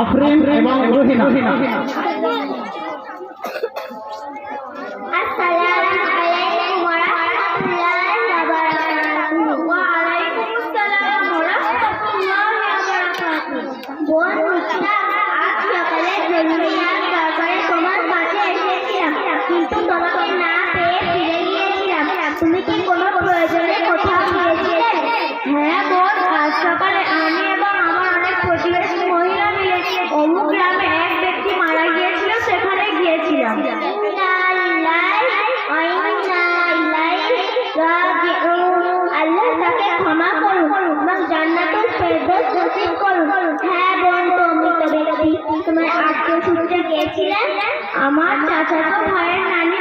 আফরিন এবং রহিনা। তুমি কি কোনো প্রয়োজনে কোথাও হ্যাঁ আমি এবং আমার চাচা প্রতিবেশী মহিলা মারা সেখানে তাকে ক্ষমা হ্যাঁ তো আত্মীয় আমার ভাইয়ের নানি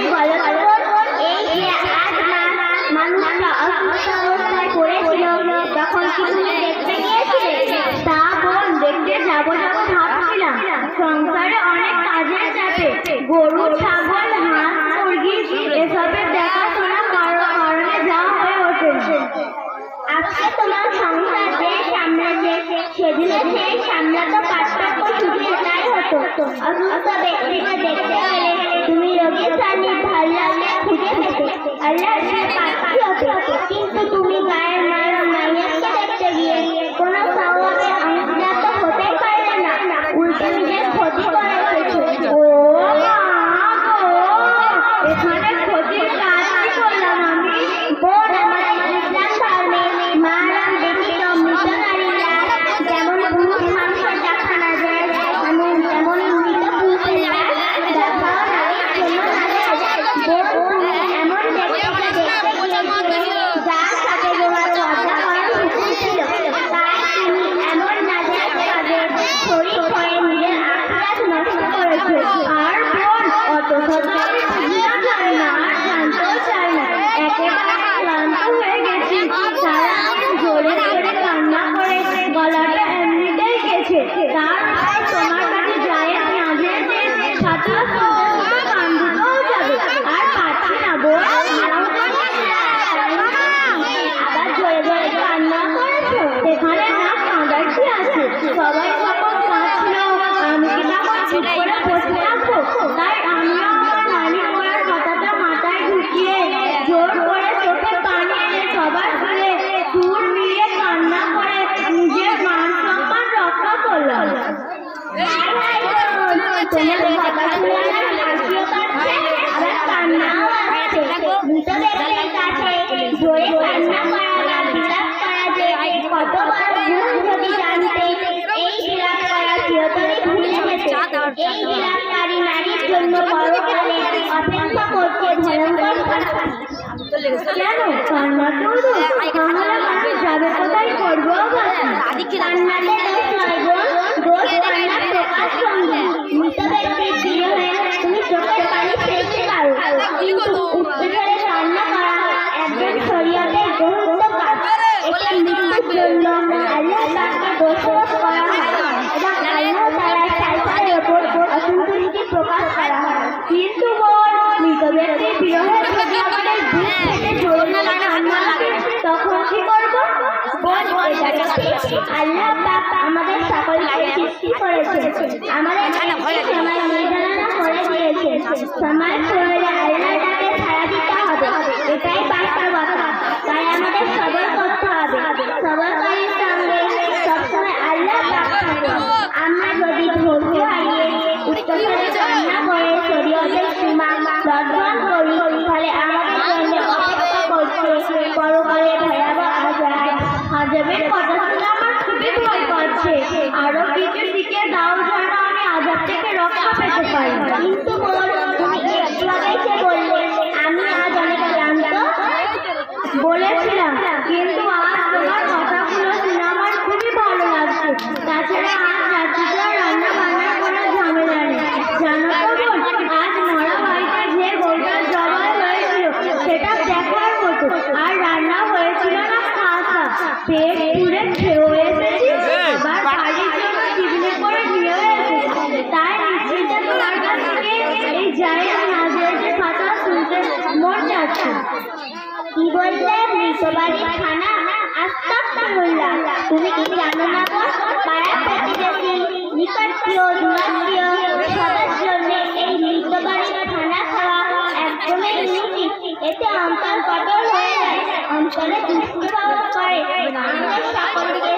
এই যে আজ মানুষরা অসুস্থ অবস্থায় পড়েছিল তখন তুমি দেখতে গিয়েছিলে তা বোন দেখতে যাব যাব ভাবছিলাম সংসারে অনেক কাজের চাপে গরু ছাগল হাঁস মুরগি এসবের দেখাশোনা কারণে যা হয়ে ওঠে আজকে তোমার সংসার যে সামলাতে সেদিনে সেই সামলাতে পার্থক্য শুধু সেটাই হতো। অসুস্থ ব্যক্তিকে আল্লাহ কিন্তু 好玩。এই বিরাটকারী নারীর জন্য পরকালে অপেক্ষা করছে ভয়ঙ্কর কেন? কান্না করব? আমরা যাবে কোথায় করব? কান্নাতে আল্লাহ পাক আমাদের সকলকে সৃষ্টি করেছেন। আমাদের সময় নির্ধারণ করে দিয়েছেন সময় বাড়ির খানা আস্তাগফিরুল্লাহ। তুমি কি জানো না গো? পাড়া প্রতিবেশী, নিকটপ্রিয় দূরাত্মীয় সবার জন্য এই মৃত বাড়ির খানা খাওয়া একদমই নিশ্চিত। এতে অন্তর কঠোর হয়ে যায়, অন্তরে দুষ্প্রভাব করে। আমাদের সকলকে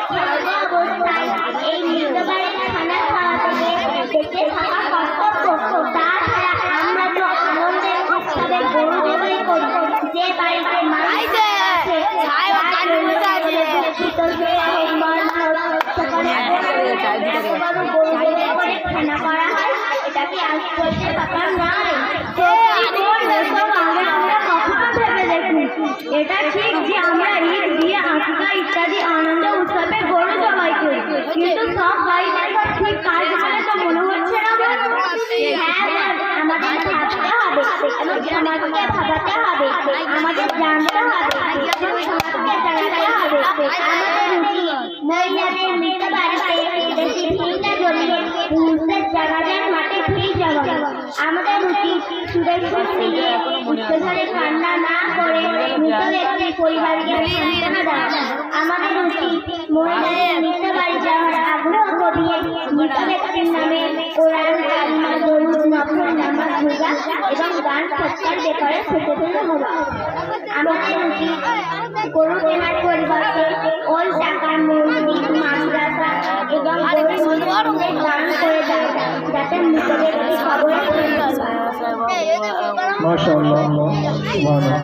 অবস্থায় এই মৃত বাড়ির খানা খাওয়া থেকে বেঁচে থাকা কর্তব্য তাছাড়া আমরা তো আনন্দের উৎসবে গরু জবাই করি যে বাড়িতে মানুষ আছে তার দুঃখিত সে হোক মরণ হোক, সেখানে বড় গরু জবাই করে খানা করা হয় এটা কি আশ্চর্যের নয় সত্যি বল, এসব আমরা কখনো ভেবে দেখিনি এটা ঠিক যে আমরা ঈদ বিয়ে আকিকা ইত্যাদি আনন্দ উৎসবে গরু জবাই করি। কিন্তু সব বাড়িতে সব ঠিক কাজ বলে তো মনে হচ্ছে না? হ্যাঁ বল, আমাদের ভাবতে হবে। এবং সমাজকে ভাবাতে হবে। আমাদের জানতে হবে। এবং সমাজকে জানাতে হবে। আমাদের উচিত মহিলাদের মৃত বাড়িতে বেশি ভিড় আমাদের উচিত সুরের সুর মিলিয়ে উচ্চস্বরে কান্না না করে মৃত ব্যক্তির পরিবারকে সান্ত্বনা দেওয়া আমাদের উচিত মহিলাদের মৃত বাড়ি যাওয়ার আগ্রহ করিয়ে মৃত ব্যক্তির নামে কোরআন কালিমা দরুদ নফল নামাজ রোজা এবং গান সৎকার ব্যাপারে সচেতন হওয়া। আমাদের উচিত গরু মৃত ব্যক্তি কবরে ফেরত যায়। মাশাআল্লাহ সুবহানাল্লাহ